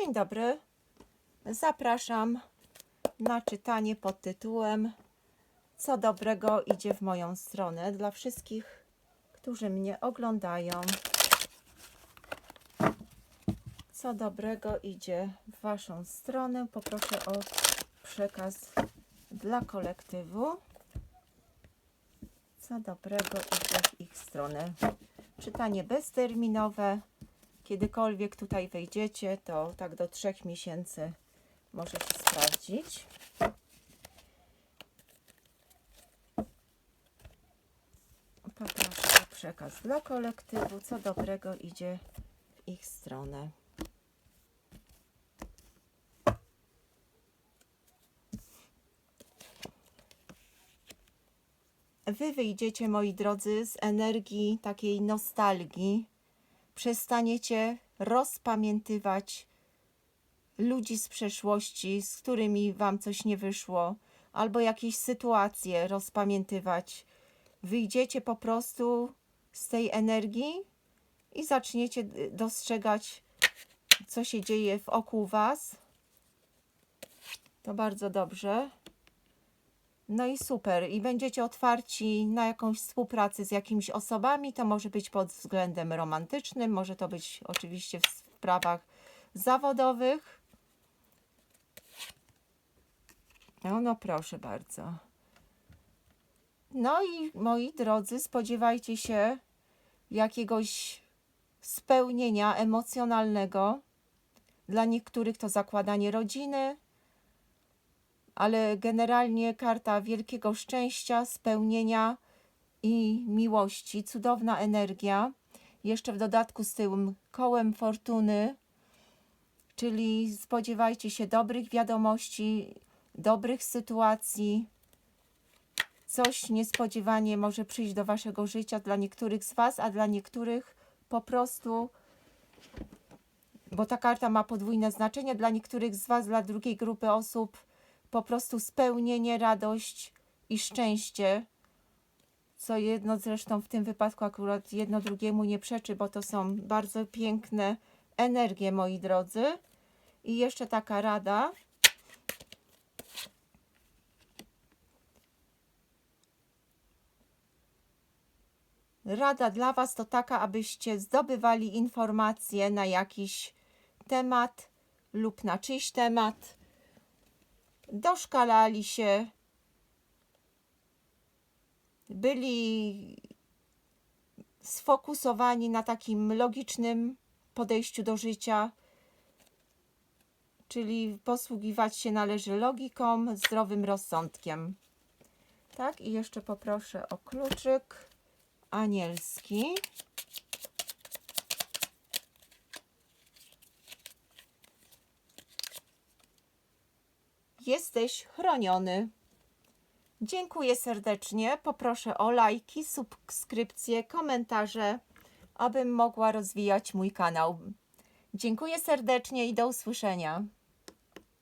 Dzień dobry. Zapraszam na czytanie pod tytułem Co dobrego idzie w moją stronę dla wszystkich, którzy mnie oglądają. Co dobrego idzie w Waszą stronę? Poproszę o przekaz dla kolektywu. Co dobrego idzie w ich stronę? Czytanie bezterminowe. Kiedykolwiek tutaj wejdziecie, to tak do trzech miesięcy może się sprawdzić. Poproszę o przekaz dla kolektywu, co dobrego idzie w ich stronę. Wy wyjdziecie, moi drodzy, z energii takiej nostalgii. Przestaniecie rozpamiętywać ludzi z przeszłości, z którymi wam coś nie wyszło, albo jakieś sytuacje rozpamiętywać. Wyjdziecie po prostu z tej energii i zaczniecie dostrzegać, co się dzieje wokół was. To bardzo dobrze. No i super. I będziecie otwarci na jakąś współpracę z jakimiś osobami. To może być pod względem romantycznym, może to być oczywiście w sprawach zawodowych. No, no proszę bardzo. No i moi drodzy, spodziewajcie się jakiegoś spełnienia emocjonalnego. Dla niektórych to zakładanie rodziny, ale generalnie karta wielkiego szczęścia, spełnienia i miłości. Cudowna energia. Jeszcze w dodatku z tym kołem fortuny, czyli spodziewajcie się dobrych wiadomości, dobrych sytuacji. Coś niespodziewanie może przyjść do waszego życia dla niektórych z was, a dla niektórych po prostu bo ta karta ma podwójne znaczenie dla niektórych z was, dla drugiej grupy osób po prostu spełnienie, radość i szczęście. Co jedno zresztą w tym wypadku akurat jedno drugiemu nie przeczy, bo to są bardzo piękne energie, moi drodzy. I jeszcze taka rada. Rada dla Was to taka, abyście zdobywali informacje na jakiś temat lub na czyjś temat doszkalali się, byli sfokusowani na takim logicznym podejściu do życia, czyli posługiwać się należy logiką, zdrowym rozsądkiem. Tak, i jeszcze poproszę o kluczyk anielski. Jesteś chroniony. Dziękuję serdecznie. Poproszę o lajki, subskrypcje, komentarze, abym mogła rozwijać mój kanał. Dziękuję serdecznie i do usłyszenia.